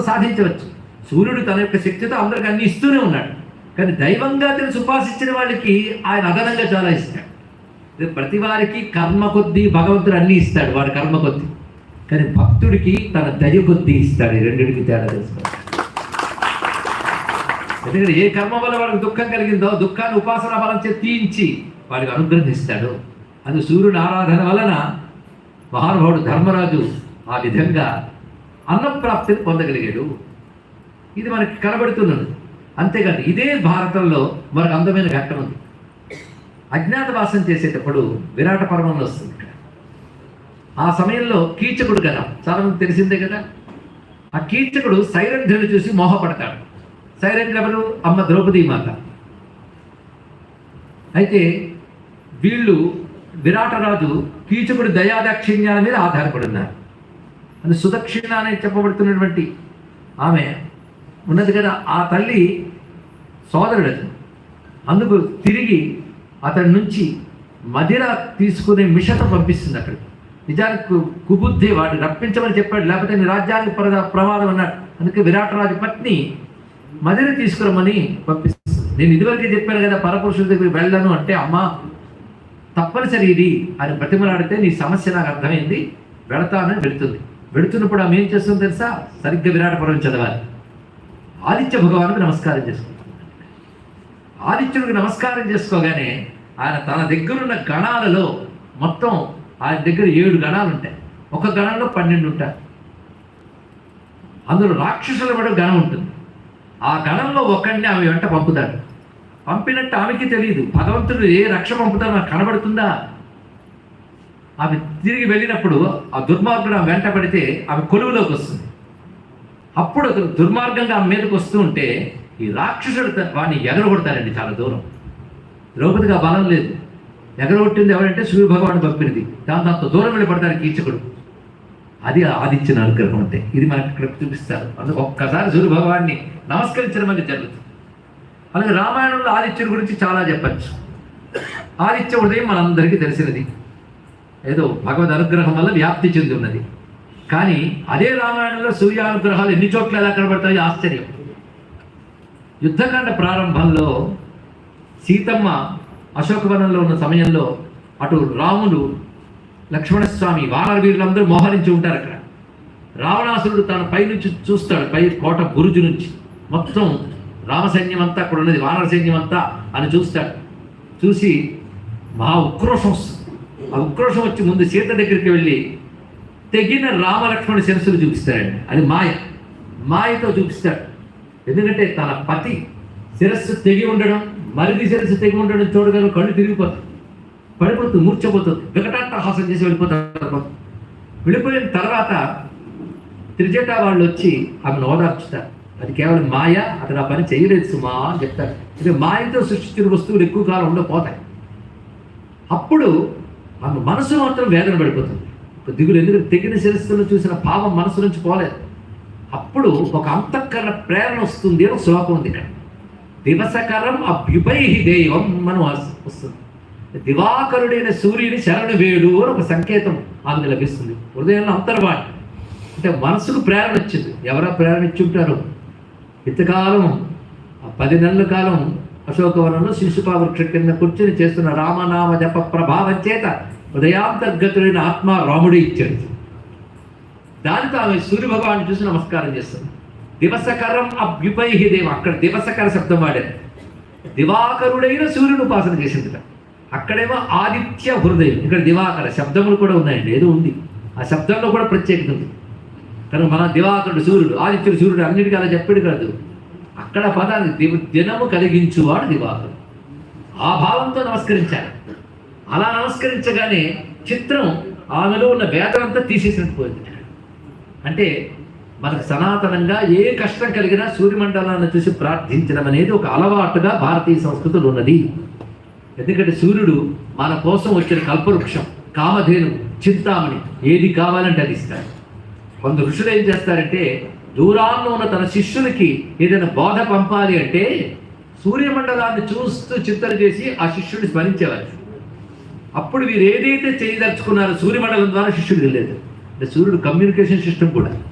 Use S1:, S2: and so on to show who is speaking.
S1: మొత్తం సాధించవచ్చు. సూర్యుడు తన యొక్క శక్తితో అందరికి అన్ని ఇస్తూనే ఉన్నాడు. కానీ దైవంగా తెలిసి ఉపాసించిన వాళ్ళకి ఆయన అదనంగా చాలా ఇస్తాడు. ప్రతి వారికి కర్మ కొద్దీ భగవంతుడు అన్ని ఇస్తాడు వాడి కర్మ కొద్దీ. కానీ భక్తుడికి తన దయ కొద్దీ ఇస్తాడు ఈ రెండింటికి తేడా తెలుసుకోవాలి. ఎందుకంటే ఏ కర్మ వల్ల వాడికి దుఃఖం కలిగిందో దుఃఖాన్ని ఉపాసన బలం తీయించి వాడికి అనుగ్రహిస్తాడు అది సూర్యుని ఆరాధన వలన మహానుభావుడు ధర్మరాజు ఆ విధంగా అన్నప్రాప్తిని పొందగలిగాడు. ఇది మనకి కనబడుతున్నది. అంతేకాదు ఇదే భారతంలో మనకు అందమైన ఘట్టం ఉంది. అజ్ఞాతవాసం చేసేటప్పుడు విరాట పర్వంలో వస్తుంది ఇక్కడ. ఆ సమయంలో కీచకుడు కదా చాలా మంది తెలిసిందే కదా? ఆ కీచకుడు సైరంధ్రుని చూసి మోహపడతాడు. సైరంధ్రి ఎవరు? అమ్మ ద్రౌపదీ మాత. అయితే వీళ్ళు విరాటరాజు కీచకుడి దయాదాక్షిణ్యాల మీద ఆధారపడి అని సుదక్షిణ అని చెప్పబడుతున్నటువంటి ఆమె ఉన్నది కదా. ఆ తల్లి సోదరుడు అతను అందుకు తిరిగి అతడి నుంచి మదిర తీసుకునే మిషత పంపిస్తుంది అక్కడికి. నిజానికి కుబుద్ధి వాడు రప్పించమని చెప్పాడు. లేకపోతే నీ రాజ్యానికి ప్రద- ప్రమాదం అన్నాడు. అందుకే విరాటరాజు పత్ని మదిర తీసుకురమ్మని పంపిస్తుంది. నేను ఇదివరకే చెప్పాను కదా పరపురుషుల దగ్గరికి వెళ్ళను అంటే అమ్మ తప్పనిసరి ఇది. అని బ్రతిమలాడితే నీ సమస్య నాకు అర్థమైంది. వెళతానని వెళుతుంది. వెళుతున్నప్పుడు ఆమె ఏం చేస్తుంది తెలుసా? సరిగ్గా విరాటపురం చదవాలి. ఆదిత్య భగవానుకు నమస్కారం చేసుకుంటుంది ఆదిత్యుడికి నమస్కారం చేసుకోగానే ఆయన తన దగ్గరున్న గణాలలో మొత్తం ఆయన దగ్గర ఏడు గణాలు ఉంటాయి. ఒక గణంలో పన్నెండు ఉంటాయి. అందులో రాక్షసుల కూడా గణం ఉంటుంది. ఆ గణంలో ఒకడిని ఆమె వెంట పంపుతాడు. పంపినట్టు ఆమెకి తెలియదు. భగవంతుడు ఏ రక్ష పంపుతాడో నాకు కనబడుతుందా? ఆమె తిరిగి వెళ్ళినప్పుడు ఆ దుర్మార్గుడు ఆమె వెంట పడితే ఆమె కొలువులోకి వస్తుంది. అప్పుడు అతను దుర్మార్గంగా ఆమె మీదకి వస్తూ ఉంటే ఈ రాక్షసుడు వాడిని ఎగరగొడతారండి చాలా దూరం. ద్రౌపదిగా బలం లేదు. ఎగరగొట్టింది ఎవరంటే సూర్య భగవాన్ పంపినది. దాంతో అంత దూరం వెళ్ళి పడతారు కీచకుడు అది ఆదిత్యన అనుగ్రహం అంటే. ఇది మనకి ఇక్కడ చూపిస్తారు. అందుకు ఒక్కసారి సూర్య భగవాన్ని నమస్కరించడం అనేది జరుగుతుంది. అలాగే రామాయణంలో ఆదిత్యుడి గురించి చాలా చెప్పచ్చు. ఆదిత్య ఉదయం మనందరికీ తెలిసినది. ఏదో భగవద్ అనుగ్రహం వల్ల వ్యాప్తి చెంది ఉన్నది. కానీ అదే రామాయణంలో సూర్యానుగ్రహాలు ఎన్ని చోట్ల ఎలా కనబడతాయో ఆశ్చర్యం. యుద్ధకాండ ప్రారంభంలో సీతమ్మ అశోకవనంలో ఉన్న సమయంలో అటు రాములు లక్ష్మణస్వామి వానర వీరులందరూ మోహరించి ఉంటారు అక్కడ. రావణాసురుడు తన పైనుంచి చూస్తాడు పై కోట బురుజు నుంచి. మొత్తం రామ సైన్యం అంతా అక్కడ ఉన్నది వానర సైన్యం అంతా అని చూస్తాడు. చూసి మహా ఉక్రోషం వస్తుంది. ఆక్రోషం వచ్చి ముందు సీత దగ్గరికి వెళ్ళి తెగిన రామలక్ష్మణ శిరస్సులు చూపిస్తాడండి. అది మాయ. మాయతో చూపిస్తాడు. ఎందుకంటే తన పతి శిరస్సు తెగి ఉండడం మరిది శిరస్సు తెగి ఉండడం చూడగానే కళ్ళు తిరిగిపోతుంది పడిపోతుంది మూర్చపోతుంది వికటాట్టహాసం చేసి వెళ్ళిపోతారు వెళ్ళిపోయిన తర్వాత త్రిజట వాళ్ళు వచ్చి ఆమెను ఓదార్చుతారు. అది కేవలం మాయ అతను ఆ పని చేయలేదు సుమా అని చెప్తారు. ఇది మాయతో సృష్టించిన వస్తువులు ఎక్కువ కాలం ఉండకపోతాయి. అప్పుడు ఆమె మనసు మాత్రం వేదన పడిపోతుంది. ఒక దిగులు ఎందుకంటే తెగిన శిరస్సును చూసిన భావం మనసు నుంచి పోలేదు. అప్పుడు ఒక అంతఃకరణ ప్రేరణ వస్తుంది అని ఒక శ్లోకం ఉంది ఇక్కడ. దివసకరం అభ్యుపై దేవం మనం వస్తుంది. దివాకరుడైన సూర్యుని శరణు వేడు అని ఒక సంకేతం ఆమెకు లభిస్తుంది. హృదయంలో అంతర్వాణి. అంటే మనసుకు ప్రేరణ వచ్చింది ఎవరా ప్రేరణ ఇచ్చి ఉంటారు ఇంతకాలం ఆ పది నెలల కాలం అశోకవనంలో శిశుపా వృక్ష కింద కూర్చుని చేస్తున్న రామనామ జప ప్రభావం చేత హృదయాంతర్గతుడైన ఆత్మ రాముడే ఇచ్చాడు. దానితో ఆమె సూర్యభగవాన్ని చూసి నమస్కారం చేస్తుంది దివసకరం అభ్యుపైహి దేవ అక్కడ దివసకర శబ్దం వాడారు. దివాకరుడైన సూర్యుని ఉపాసన చేసింది అక్కడేమో ఆదిత్య హృదయం ఇక్కడ దివాకర శబ్దములు కూడా ఉన్నాయండి ఏదో ఉంది. ఆ శబ్దంలో కూడా ప్రత్యేకత ఉంది. కనుక మన దివాకరుడు సూర్యుడు ఆదిత్యుడు సూర్యుడు అన్నిటికీ అలా చెప్పాడు కాదు. అక్కడ పదాన్ని దివ దినము కలిగించువాడు దివాకరుడు ఆ భావంతో నమస్కరించారు అలా నమస్కరించగానే చిత్రం ఆమెలో ఉన్న వేదనంతా తీసేసినట్టు పోయింది. అంటే మనకు సనాతనంగా ఏ కష్టం కలిగినా సూర్యమండలాన్ని చూసి ప్రార్థించడం అనేది ఒక అలవాటుగా భారతీయ సంస్కృతిలో ఉన్నది. ఎందుకంటే సూర్యుడు మన కోసం వచ్చిన కల్పవృక్షం కామధేను చింతామణి ఏది కావాలంటే అది ఇస్తాడు. కొందరు ఋషులు ఏం చేస్తారంటే దూరాల్లో ఉన్న తన శిష్యులకి ఏదైనా బోధ పంపాలి అంటే సూర్యమండలాన్ని చూస్తూ చింతన చేసి ఆ శిష్యుడిని స్మరించేవారు. అప్పుడు వీరు ఏదైతే చేయదలుచుకున్నారో సూర్యమండలం ద్వారా శిష్యుడికి తెలియదు. అంటే సూర్యుడు కమ్యూనికేషన్ సిస్టమ్ కూడా.